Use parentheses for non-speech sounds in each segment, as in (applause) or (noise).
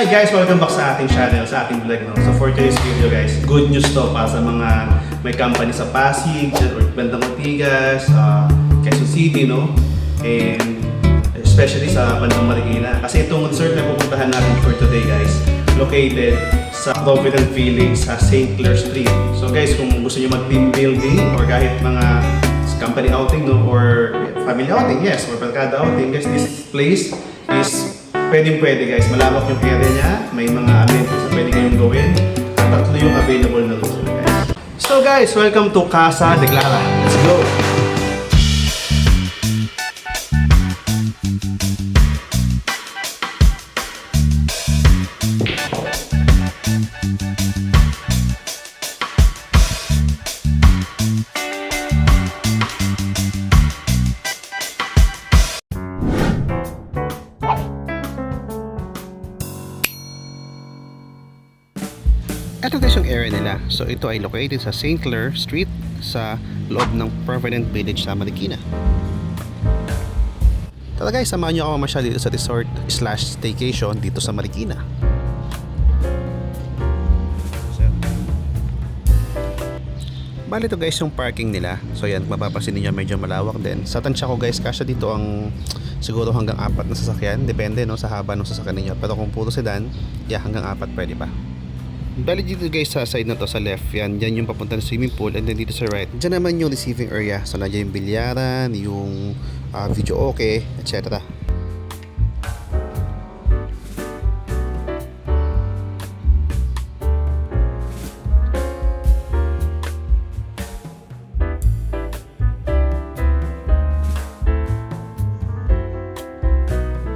Hi guys! Welcome back sa ating channel, sa ating vlog. No? So for today's video guys, good news to para sa mga may company sa Pasig, or Bandang Ortigas, uh, Quezon City, no? And especially sa Bandang Marikina. Kasi itong resort na pupuntahan natin for today guys, located sa Provident Village sa St. Clair Street. So guys, kung gusto niyo mag-team building or kahit mga company outing no or family outing, yes, or barkada outing, guys, this place is pwedeng pwede guys. Malawak yung area niya, may mga amenities na pwede kayong gawin. At tatlo yung available na rooms guys. So guys, welcome to Casa de Clara. Let's go! Yung area nila. So ito ay located sa St. Clair Street sa loob ng Provident Village sa Marikina. Tara guys, samahan nyo ako mamasyal dito sa resort slash staycation dito sa Marikina. Bali ito guys yung parking nila. So yan, mapapasin niyo medyo malawak din. Sa tansya ko guys, kasya dito ang siguro hanggang apat na sasakyan. Depende no sa haba ng sasakyan ninyo. Pero kung puro sedan, yeah, hanggang apat pwede pa. Bali dito guys sa side na to sa left yan, yan yung papunta ng swimming pool and then dito sa right, dyan naman yung receiving area. So nandiyan yung bilyaran, yung ah, video okay, etc.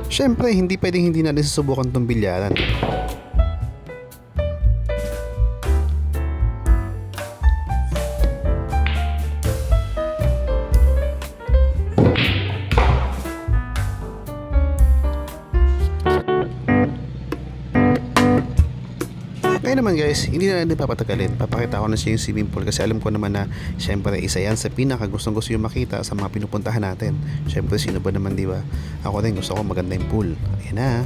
Siyempre, hindi pwedeng hindi natin susubukan tong bilyaran. Ngayon naman guys, hindi na natin papatagalin. Papakita ko na siya yung swimming pool kasi alam ko naman na syempre isa yan sa pinaka gustong gusto yung makita sa mga pinupuntahan natin. Syempre sino ba naman di ba? Ako rin gusto ko maganda yung pool. Ayan na.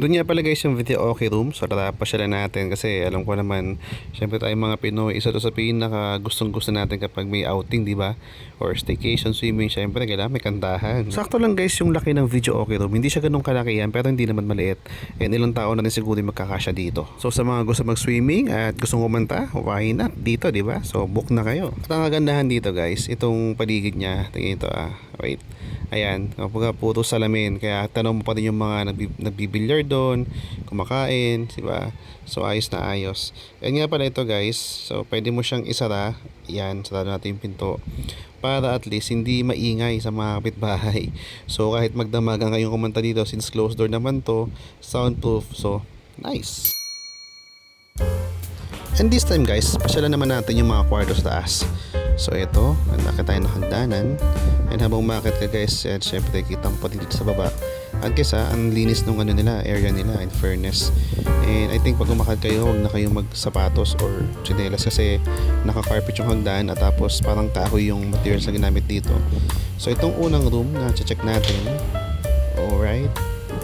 Doon nga pala guys yung video okay room. So tara pasyalan natin kasi alam ko naman syempre tayo mga Pinoy isa to sa pinaka gustong gusto natin kapag may outing di ba? Or staycation, swimming syempre kailangan may kantahan. Sakto lang guys yung laki ng video okay room. Hindi siya ganun kalaki yan pero hindi naman maliit. And ilang tao na rin siguro magkakasya dito. So sa mga gusto mag-swimming at gustong kumanta, why not? Dito di ba? So book na kayo. At ang kagandahan dito guys, itong paligid niya, tingin ito ah. Wait. Ayan, kapag puro salamin, kaya tanong mo pa rin yung mga nagbi- nagbibilyar doon, kumakain, di ba? So ayos na ayos. And nga pala ito guys, so pwede mo siyang isara, yan, sarado natin yung pinto, para at least hindi maingay sa mga kapitbahay. (laughs) So kahit magdamagan kayong kumanta dito, since closed door naman to, soundproof, so nice. And this time guys, pasyalan naman natin yung mga kwarto sa taas. So ito, nandaki tayo ng hagdanan. And habang umakit ka guys, eh, syempre kita mo pa dito sa baba. At kesa, ang linis nung ano nila, area nila, in fairness. And I think pag umakit kayo, huwag na kayong magsapatos or tsinelas kasi naka-carpet yung hagdan at tapos parang kahoy yung materials na ginamit dito. So itong unang room na check natin. Alright.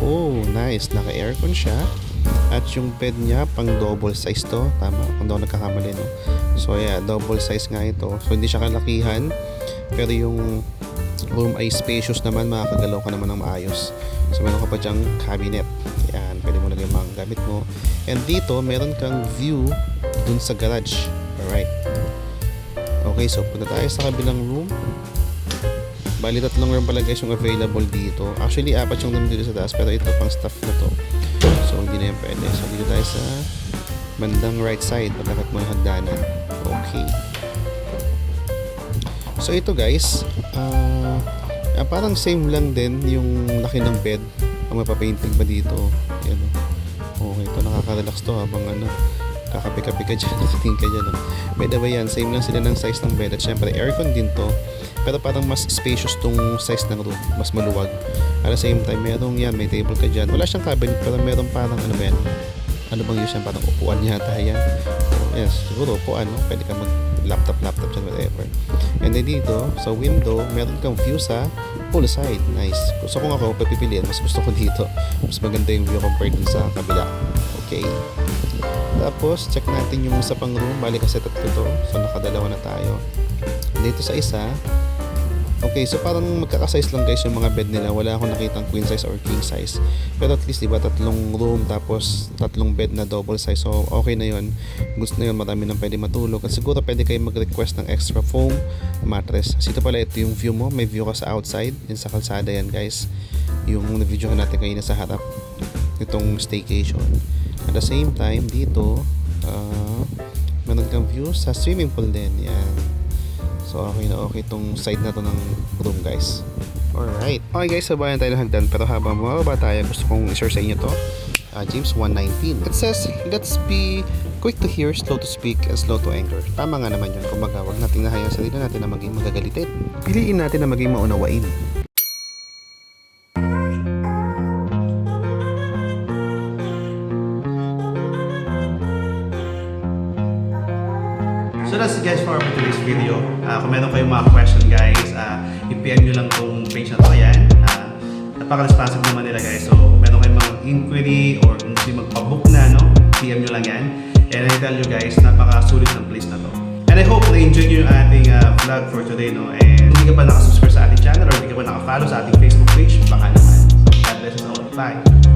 Oh, nice. Naka-aircon siya. At yung bed niya, pang double size to. Tama, kung daw nagkakamali, no? So, yeah, double size nga ito. So, hindi siya kalakihan. Pero yung room ay spacious naman. Makakagalaw ka naman ng maayos. So, meron ka pa dyang cabinet. Yan, pwede mo lagay mga gamit mo. And dito, meron kang view dun sa garage. Alright. Okay, so punta tayo sa kabilang room. Bali, tatlong room pala guys yung available dito. Actually, apat yung room dito sa taas. Pero ito, pang staff na to. So, hindi na yan pwede. So, dito tayo sa bandang right side. Pagkakat mo ng hagdanan. Okay. So, ito guys. ah, parang same lang din yung laki ng bed. Ang mapapainting pa dito. Yan. oh. Okay, ito nakaka-relax to habang ano kakape-kape ka dyan, (laughs) nakating ka dyan. oh. By the way yan, same lang sila ng size ng bed at syempre aircon din to. Pero parang mas spacious tong size ng room, mas maluwag. At the same time, merong yan, may table ka dyan. Wala siyang cabinet, pero meron parang ano ba yan? Ano bang yun siya? Parang upuan yata yan. Yes, siguro upuan, no? Pwede ka mag laptop, laptop dyan, whatever. And then dito, sa window, meron kang view sa full side. Nice. So kung ako, papipiliin, mas gusto ko dito. Mas maganda yung view compared dun sa kabila. Okay. Tapos, check natin yung isa pang room. Bali kasi tatlo to. So, nakadalawa na tayo. Dito sa isa, Okay, so parang magkakasize lang guys yung mga bed nila. Wala akong nakitang queen size or king size. Pero at least, di ba, tatlong room tapos tatlong bed na double size. So, okay na yun. Gusto na yun, marami nang pwede matulog. At siguro pwede kayo mag-request ng extra foam mattress. Kasi ito pala, ito yung view mo. May view ka sa outside. Yan sa kalsada yan guys. Yung na-video natin kanina sa harap. Itong staycation. At the same time, dito, uh, meron kang view sa swimming pool din. Yan. So okay na okay itong side na to ng room guys. Alright. Okay guys, sabayan tayo ng hagdan pero habang bumababa tayo, gusto kong i-share sa inyo to. Uh, James 1.19. It says, let's be quick to hear, slow to speak, and slow to anger. Tama nga naman yun. Kumbaga, huwag natin nahayang sarili natin na maging magagalitin. Piliin natin na maging maunawain. Guys for today's video. Ah, kung meron kayong mga question guys, uh, i-PM nyo lang tong page na to. Ayan. Uh, napaka-responsive naman nila guys. So kung meron kayong mga inquiry or kung gusto magpabook na, no, PM nyo lang yan. And I tell you guys, napaka-sulit ng place na to. And I hope na-enjoy nyo yung ating ah, vlog for today. No? And hindi ka pa nakasubscribe sa ating channel or hindi ka pa nakafollow sa ating Facebook page, baka naman. So God bless us all. Bye!